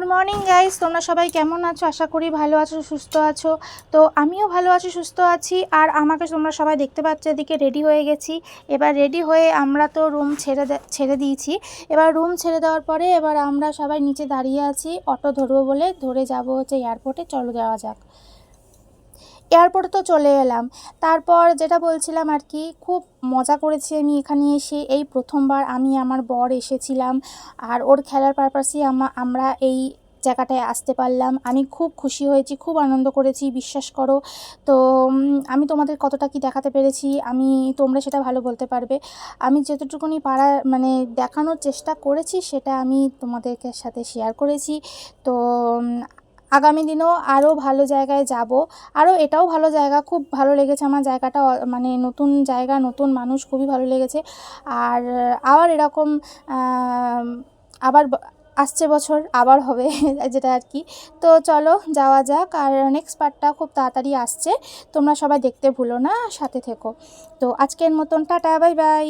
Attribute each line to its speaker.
Speaker 1: Good morning guys তোমরা সবাই কেমন আছো? আশা করি ভালো আছো, সুস্থ আছো। তো আমিও ভালো আছি, সুস্থ আছি। আর আমাকে তোমরা সবাই দেখতে পাচ্ছ, এদিকে রেডি হয়ে গেছি। এবার রেডি হয়ে আমরা তো রুম ছেড়ে ছেড়ে দিয়েছি। এবার রুম ছেড়ে দেওয়ার পরে এবার আমরা সবাই নিচে দাঁড়িয়ে আছি। অটো ধরবো বলে। ধরে যাব হচ্ছে এয়ারপোর্টে চলো যাওয়া যাক। এয়ারপোর্টে তো চলে এলাম। তারপর যেটা বলছিলাম আর কি, খুব মজা করেছি আমি এখানে এসে। এই প্রথমবার আমি আমার বর এসেছিলাম আর ওর খেলার পারপাসেই আমরা এই জায়গাটায় আসতে পারলাম। আমি খুব খুশি হয়েছি, খুব আনন্দ করেছি, বিশ্বাস করো। তো আমি তোমাদের কতটা কি দেখাতে পেরেছি, আমি, তোমরা সেটা ভালো বলতে পারবে। আমি যতটুকুনি পারা মানে দেখানোর চেষ্টা করেছি, সেটা আমি তোমাদেরকে সাথে শেয়ার করেছি। তো আগামী দিনেও আরও ভালো জায়গায় যাব। আরও এটাও ভালো জায়গা, খুব ভালো লেগেছে আমার জায়গাটা মানে নতুন জায়গা, নতুন মানুষ, খুবই ভালো লেগেছে। আর আবার এরকম আবার আসছে বছর, আবার হবে যেটা আর কি। তো চলো, যাওয়া যাক। আর নেক্সট পার্টটা খুব তাড়াতাড়ি আসছে। তোমরা সবাই দেখতে ভুলো না, সাথে থেকো। তো আজকের মতন টাটা, বাই বাই।